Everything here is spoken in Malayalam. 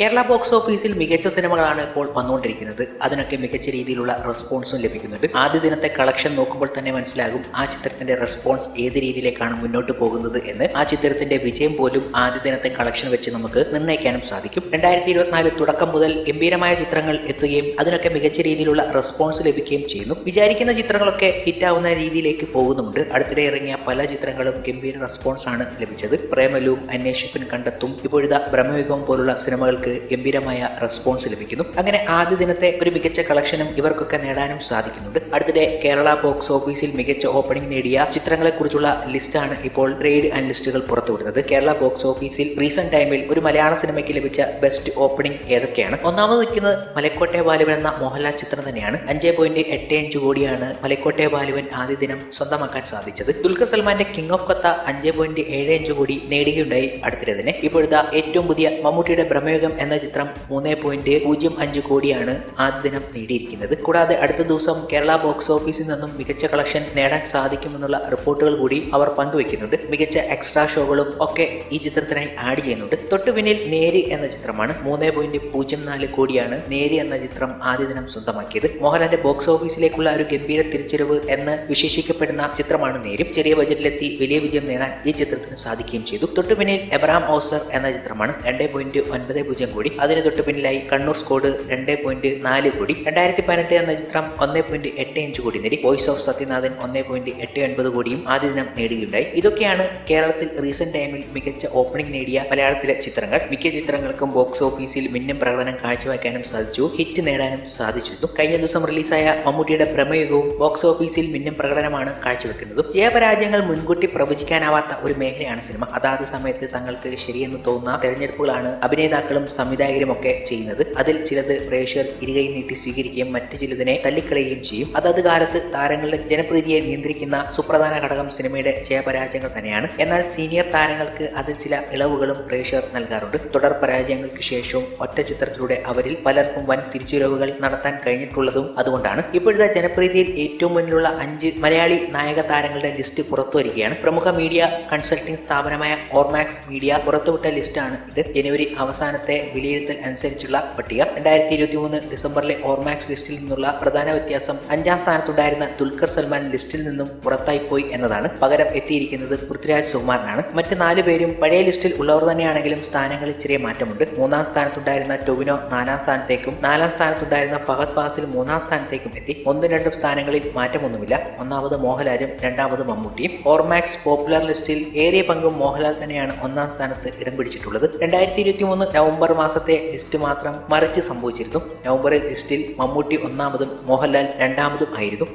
കേരള ബോക്സ് ഓഫീസിൽ മികച്ച സിനിമകളാണ് ഇപ്പോൾ വന്നുകൊണ്ടിരിക്കുന്നത്. അതിനൊക്കെ മികച്ച രീതിയിലുള്ള റെസ്പോൺസും ലഭിക്കുന്നുണ്ട്. ആദ്യ ദിനത്തെ കളക്ഷൻ നോക്കുമ്പോൾ തന്നെ മനസ്സിലാകും ആ ചിത്രത്തിന്റെ റെസ്പോൺസ് ഏത് രീതിയിലേക്കാണ് മുന്നോട്ട് പോകുന്നത് എന്ന്. ആ ചിത്രത്തിന്റെ വിജയം പോലും ആദ്യ ദിനത്തെ കളക്ഷൻ വെച്ച് നമുക്ക് നിർണയിക്കാനും സാധിക്കും. രണ്ടായിരത്തി ഇരുപത്തിനാല് തുടക്കം മുതൽ ഗംഭീരമായ ചിത്രങ്ങൾ എത്തുകയും അതിനൊക്കെ മികച്ച രീതിയിലുള്ള റെസ്പോൺസ് ലഭിക്കുകയും ചെയ്യുന്നു. വിചാരിക്കുന്ന ചിത്രങ്ങളൊക്കെ ഹിറ്റാവുന്ന രീതിയിലേക്ക് പോകുന്നുണ്ട് അടുത്തിടെ ഇറങ്ങിയ പല ചിത്രങ്ങളും ഗംഭീര റെസ്പോൺസ് ആണ് ലഭിച്ചത്. പ്രേമലും അന്വേഷിപ്പിൻ കണ്ടെത്തും. ഇപ്പോഴത്തെ ബ്രഹ്മയുഗം പോലുള്ള സിനിമകൾക്ക് ഗംഭീരമായ റെസ്പോൺസ് ലഭിക്കുന്നു. അങ്ങനെ ആദ്യ ദിനത്തെ ഒരു മികച്ച കളക്ഷനും ഇവർക്കൊക്കെ നേടാനും സാധിക്കുന്നുണ്ട്. അടുത്തിടെ കേരള ബോക്സ് ഓഫീസിൽ മികച്ച ഓപ്പണിംഗ് നേടിയ ചിത്രങ്ങളെക്കുറിച്ചുള്ള ലിസ്റ്റാണ് ഇപ്പോൾ ട്രേഡ് അനലിസ്റ്റുകൾ പുറത്തുവിടുന്നത്. കേരള ബോക്സ് ഓഫീസിൽ റീസെന്റ് ടൈമിൽ ഒരു മലയാള സിനിമയ്ക്ക് ലഭിച്ച ബെസ്റ്റ് ഓപ്പണിംഗ് ഏതൊക്കെയാണ്? ഒന്നാമത് നിൽക്കുന്നത് മലക്കോട്ടെ ബാലുവൻ എന്ന മോഹൻലാൽ ചിത്രം തന്നെയാണ്. അഞ്ച് പോയിന്റ് എട്ട് അഞ്ച് കോടിയാണ് മലക്കോട്ടെ ബാലുവൻ ആദ്യ ദിനം സ്വന്തമാക്കാൻ സാധിച്ചത്. ദുൽഖർ സൽമാന്റെ കിങ് ഓഫ് കത്ത അഞ്ച് പോയിന്റ് ഏഴ് അഞ്ച് കോടി നേടുകയുണ്ടായി അടുത്തിടെ തന്നെ. ഇപ്പോഴത്തെ ഏറ്റവും പുതിയ മമ്മൂട്ടിയുടെ ബ്രഹ്മയുഗം എന്ന ചിത്രം മൂന്ന് പോയിന്റ് പൂജ്യം അഞ്ച് കോടിയാണ് ആദ്യ ദിനം നേടിയിരിക്കുന്നത്. കൂടാതെ അടുത്ത ദിവസം കേരള ബോക്സ് ഓഫീസിൽ നിന്നും മികച്ച കളക്ഷൻ നേടാൻ സാധിക്കുമെന്നുള്ള റിപ്പോർട്ടുകൾ കൂടി അവർ പങ്കുവെക്കുന്നുണ്ട്. മികച്ച എക്സ്ട്രാ ഷോകളും ഒക്കെ ഈ ചിത്രത്തിനായി ആഡ് ചെയ്യുന്നുണ്ട്. തൊട്ടു പിന്നിൽ നേരി എന്ന ചിത്രമാണ് മൂന്ന് പോയിന്റ് പൂജ്യം നാല് കോടിയാണ് നേരി എന്ന ചിത്രം ആദ്യ ദിനം സ്വന്തമാക്കിയത്. മോഹൻലാലിന്റെ ബോക്സ് ഓഫീസിലേക്കുള്ള ഒരു ഗംഭീര തിരിച്ചറിവ് എന്ന് വിശേഷിക്കപ്പെടുന്ന ചിത്രമാണ് നേരും. ചെറിയ ബജറ്റിലെത്തി വലിയ വിജയം നേടാൻ ഈ ചിത്രത്തിന് സാധിക്കുകയും ചെയ്തു. തൊട്ടു പിന്നിൽ എബ്രാം ഓസ്ലർ എന്ന ചിത്രമാണ് രണ്ട് പോയിന്റ് ഒൻപത് പൂജ്യം കോടി. അതിന് തൊട്ട് പിന്നിലായി കണ്ണൂർ സ്കോഡ് രണ്ട് പോയിന്റ് നാല് കോടി. രണ്ടായിരത്തി പതിനെട്ട് എന്ന ചിത്രം ഒന്ന് പോയിന്റ് എട്ട് അഞ്ച് കോടി നേടി. വോയിസ് ഓഫ് സത്യനാഥൻ ഒന്ന് പോയിന്റ് എട്ട് ഒൻപത് കോടിയും ആദ്യ ദിനം നേടുകയുണ്ടായി ഇതൊക്കെയാണ് കേരളത്തിൽ റീസെന്റ് ടൈമിൽ മികച്ച ഓപ്പണിംഗ് നേടിയ മലയാളത്തിലെ ചിത്രങ്ങൾ. മിക്ക ചിത്രങ്ങൾക്കും ബോക്സ് ഓഫീസിൽ മിന്നും പ്രകടനം കാഴ്ചവെക്കാനും സാധിച്ചു. ഹിറ്റ് നേടാനും സാധിച്ചിരുന്നു. കഴിഞ്ഞ ദിവസം റിലീസായ മമ്മൂട്ടിയുടെ പ്രമേയവും ബോക്സ് ഓഫീസിൽ മിന്നും പ്രകടനമാണ് കാഴ്ചവെക്കുന്നതും. ജയപരാജയങ്ങൾ മുൻകൂട്ടി പ്രവചിക്കാനാവാത്ത ഒരു മേഖലയാണ് സിനിമ. അതാത് സമയത്ത് തങ്ങൾക്ക് ശരിയെന്ന് തോന്നുന്ന തെരഞ്ഞെടുപ്പുകളാണ് അഭിനേതാക്കളും സംവിധായകരും ഒക്കെ ചെയ്യുന്നത്. അതിൽ ചിലത് പ്രേക്ഷകർ ഇരുകൈ നീട്ടി സ്വീകരിക്കുകയും മറ്റു ചിലതിനെ തള്ളിക്കളയുകയും ചെയ്യും. അതത് കാലത്ത് താരങ്ങളുടെ ജനപ്രീതിയെ നിയന്ത്രിക്കുന്ന സുപ്രധാന ഘടകം സിനിമയുടെ ജയപരാജയങ്ങൾ തന്നെയാണ്. എന്നാൽ സീനിയർ താരങ്ങൾക്ക് അതിൽ ചില ഇളവുകളും പ്രേക്ഷകർ നൽകാറുണ്ട്. തുടർ പരാജയങ്ങൾക്ക് ശേഷവും ഒറ്റ ചിത്രത്തിലൂടെ അവരിൽ പലർക്കും വൻ തിരിച്ചുവരവുകൾ നടത്താൻ കഴിഞ്ഞിട്ടുള്ളതും അതുകൊണ്ടാണ്. ഇപ്പോഴത്തെ ജനപ്രീതിയിൽ ഏറ്റവും മുന്നിലുള്ള അഞ്ച് മലയാളി നായക താരങ്ങളുടെ ലിസ്റ്റ് പുറത്തു വരികയാണ്. പ്രമുഖ മീഡിയ കൺസൾട്ടിംഗ് സ്ഥാപനമായ ഓർമാക്സ് മീഡിയ പുറത്തുവിട്ട ലിസ്റ്റാണ് ഇത്. ജനുവരി അവസാനത്തെ വിലയിരുത്തൽ അനുസരിച്ചുള്ള പട്ടിക. രണ്ടായിരത്തി ഇരുപത്തി മൂന്ന് ഡിസംബറിലെ ഓർമാക്സ് ലിസ്റ്റിൽ നിന്നുള്ള പ്രധാന വ്യത്യാസം അഞ്ചാം സ്ഥാനത്തുണ്ടായിരുന്ന ദുൽഖർ സൽമാൻ ലിസ്റ്റിൽ നിന്നും പുറത്തായി പോയി എന്നതാണ്. പകരം എത്തിയിരിക്കുന്നത് പൃഥ്വിരാജ് സുകുമാറിനാണ് മറ്റ് നാലു പേരും പഴയ ലിസ്റ്റിൽ ഉള്ളവർ തന്നെയാണെങ്കിലും സ്ഥാനങ്ങളിൽ ചെറിയ മാറ്റമുണ്ട്. മൂന്നാം സ്ഥാനത്തുണ്ടായിരുന്ന ടൊവിനോ നാലാം സ്ഥാനത്തേക്കും നാലാം സ്ഥാനത്തുണ്ടായിരുന്ന ഫഹദ് ഫാസിൽ മൂന്നാം സ്ഥാനത്തേക്കും എത്തി. ഒന്നും രണ്ടും സ്ഥാനങ്ങളിൽ മാറ്റമൊന്നുമില്ല. ഒന്നാമത് മോഹൻലാലും രണ്ടാമത് മമ്മൂട്ടിയും. ഓർമാക്സ് പോപ്പുലർ ലിസ്റ്റിൽ ഏറിയ പങ്കും മോഹൻലാൽ തന്നെയാണ് ഒന്നാം സ്ഥാനത്ത് ഇടം പിടിച്ചിട്ടുള്ളത്. രണ്ടായിരത്തി ഇരുപത്തി മൂന്ന് നവംബർ മാസത്തെ ലിസ്റ്റ് മാത്രം മറിച്ച് സംഭവിച്ചിരുന്നു. നവംബറിൽ ലിസ്റ്റിൽ മമ്മൂട്ടി ഒന്നാമതും മോഹൻലാൽ രണ്ടാമതും ആയിരുന്നു.